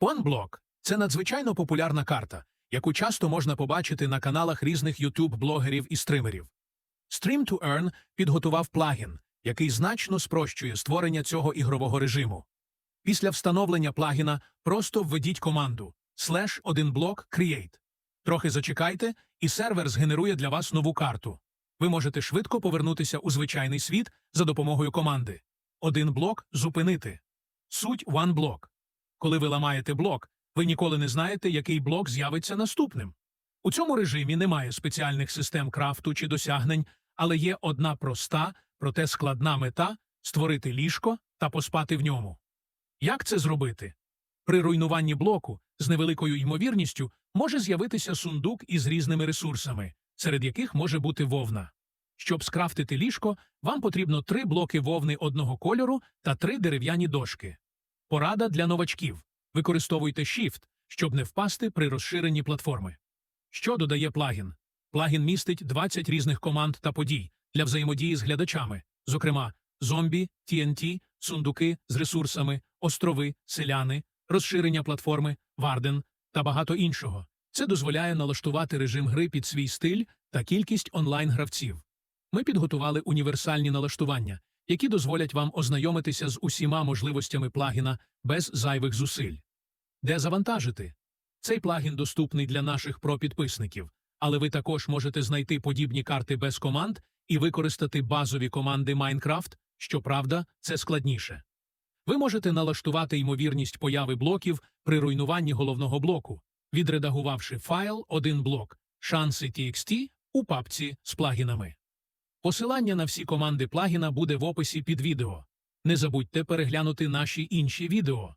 OneBlock – це надзвичайно популярна карта, яку часто можна побачити на каналах різних YouTube-блогерів і стримерів. Stream to Earn підготував плагін, який значно спрощує створення цього ігрового режиму. Після встановлення плагіна просто введіть команду slash 1block create. Трохи зачекайте, і сервер згенерує для вас нову карту. Ви можете швидко повернутися у звичайний світ за допомогою команди. Один блок зупинити. Суть OneBlock. Коли ви ламаєте блок, ви ніколи не знаєте, який блок з'явиться наступним. У цьому режимі немає спеціальних систем крафту чи досягнень, але є одна проста, проте складна мета створити ліжко та поспати в ньому. Як це зробити? При руйнуванні блоку з невеликою ймовірністю може з'явитися сундук із різними ресурсами, серед яких може бути вовна. Щоб скрафтити ліжко, вам потрібно три блоки вовни одного кольору та три дерев'яні дошки. Порада для новачків. Використовуйте Shift, щоб не впасти при розширенні платформи. Що додає плагін? Плагін містить 20 різних команд та подій для взаємодії з глядачами, зокрема зомбі, TNT, сундуки з ресурсами, острови, селяни, розширення платформи, варден та багато іншого. Це дозволяє налаштувати режим гри під свій стиль та кількість онлайн-гравців. Ми підготували універсальні налаштування, які дозволять вам ознайомитися з усіма можливостями плагіна без зайвих зусиль. Де завантажити? Цей плагін доступний для наших про-підписників, але ви також можете знайти подібні карти без команд і використати базові команди Minecraft, щоправда, це складніше. Ви можете налаштувати ймовірність появи блоків при руйнуванні головного блоку, відредагувавши файл один блок шанси TXT у папці з плагінами. Посилання на всі команди плагіна буде в описі під відео. Не забудьте переглянути наші інші відео.